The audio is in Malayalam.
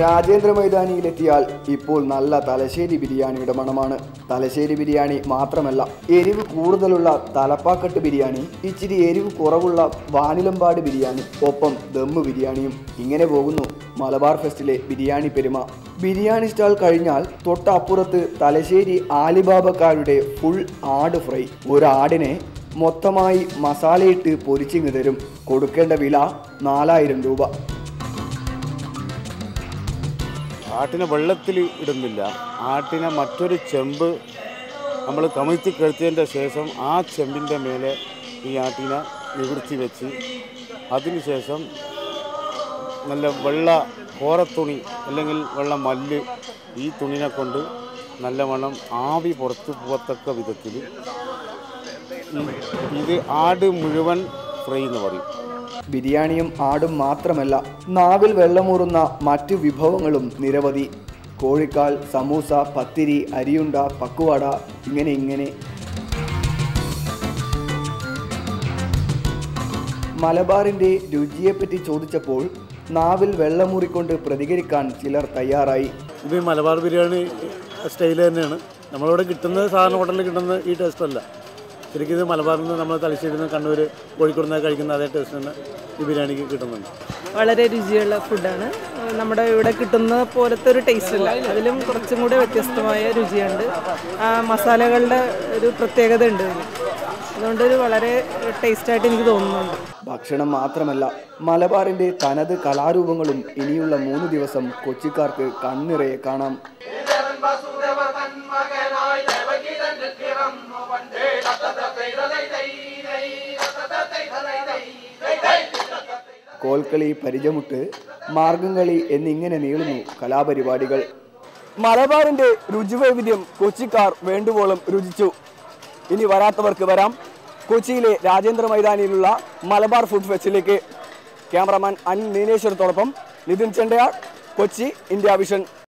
രാജേന്ദ്ര മൈതാനിയിലെത്തിയാൽ ഇപ്പോൾ നല്ല തലശ്ശേരി ബിരിയാണിയുടെ മണമാണ്. തലശ്ശേരി ബിരിയാണി മാത്രമല്ല എരിവ് കൂടുതലുള്ള തലപ്പാക്കട്ട് ബിരിയാണി ഇച്ചിരി എരിവ് കുറവുള്ള വാനിലമ്പാട് ബിരിയാണി ഒപ്പം ദമ്മ് ബിരിയാണിയും. ഇങ്ങനെ പോകുന്നു മലബാർ ഫെസ്റ്റിലെ ബിരിയാണി പെരുമ. ബിരിയാണി സ്റ്റാൾ കഴിഞ്ഞാൽ തൊട്ടപ്പുറത്ത് തലശ്ശേരി ആലിബാബക്കാരുടെ ഫുൾ ആട് ഫ്രൈ. ഒരാടിനെ മൊത്തമായി മസാലയിട്ട് പൊരിച്ചിങ്ങ് തരും. കൊടുക്കേണ്ട വില നാലായിരം രൂപ. ആട്ടിനെ വെള്ളത്തിൽ ഇടുന്നില്ല. ആട്ടിനെ മറ്റൊരു ചെമ്പ് നമ്മൾ കമിഴ്ത്തി കഴുത്തിയതിന്റെ ശേഷം ആ ചെമ്പിന്റെ മേലെ ഈ ആട്ടിനെ നിവൃത്തി വെച്ച് അതിനുശേഷം നല്ല വെള്ള കോരത്തുണി അല്ലെങ്കിൽ വെള്ള മല്ല് ഈ തുണിനെ കൊണ്ട് നല്ലവണ്ണം ആവി പുറത്തു പോകത്തക്ക വിധത്തിൽ ഇത് ആട് മുഴുവൻ ഫ്രൈ എന്ന് പറയും. ബിരിയാണിയും ആടും മാത്രമല്ല നാവിൽ വെള്ളമൂറുന്ന മറ്റു വിഭവങ്ങളും നിരവധി. കോഴിക്കാൽ സമൂസ പത്തിരി അരിയുണ്ട പക്കുവാട ഇങ്ങനെ ഇങ്ങനെ. മലബാറിന്റെ രുചിയെപ്പറ്റി ചോദിച്ചപ്പോൾ നാവിൽ വെള്ളമൂറിക്കൊണ്ട് പ്രതികരിക്കാൻ ചിലർ തയ്യാറായി. ഇത് മലബാർ ബിരിയാണി സ്റ്റൈൽ തന്നെയാണ്. നമ്മളിവിടെ കിട്ടുന്ന സാധാരണ ഹോട്ടലിൽ കിട്ടുന്ന ഈ ടേസ്റ്റ് അല്ല. ശരിക്കും ഇത് മലബാറിൽ നിന്ന് നമ്മൾ തലശ്ശേരിയിൽ നിന്ന് കണ്ണൂർ കോഴിക്കോട് നിന്ന് കഴിക്കുന്ന അതേ ടേസ്റ്റ് തന്നെ ഈ ബിരിയാണിക്ക് കിട്ടുന്നുണ്ട്. വളരെ രുചിയുള്ള ഫുഡാണ് നമ്മുടെ ഇവിടെ കിട്ടുന്ന പോലത്തെ ഒരു ടേസ്റ്റ് അല്ല അതിലും കുറച്ചും കൂടി വ്യത്യസ്തമായ രുചിയുണ്ട്. ആ മസാലകളുടെ ഒരു പ്രത്യേകത ഉണ്ട് അതുകൊണ്ട് ഒരു വളരെ ടേസ്റ്റായിട്ട് എനിക്ക് തോന്നുന്നുണ്ട്. ഭക്ഷണം മാത്രമല്ല മലബാറിന്റെ തനത് കലാരൂപങ്ങളും ഇനിയുള്ള മൂന്ന് ദിവസം കൊച്ചിക്കാർക്ക് കണ്ണിറയെ കാണാം. കോൽക്കളി പരിചമുട്ട് മാർഗംകളി എന്നിങ്ങനെ നീളുന്നു കലാപരിപാടികൾ. മലബാറിന്റെ രുചിവൈവിധ്യം കൊച്ചിക്കാർ വേണ്ടുവോളം രുചിച്ചു. ഇനി വരാത്തവർക്ക് വരാം. കൊച്ചിയിലെ രാജേന്ദ്ര മൈതാനിയിലുള്ള മലബാർ ഫുഡ് ഫെസ്റ്റിലേക്ക്. ക്യാമറമാൻ അനിൽ നീനേശ്വരത്തോടൊപ്പം നിതിൻ ചെണ്ടയാൾ കൊച്ചി ഇന്ത്യ വിഷൻ.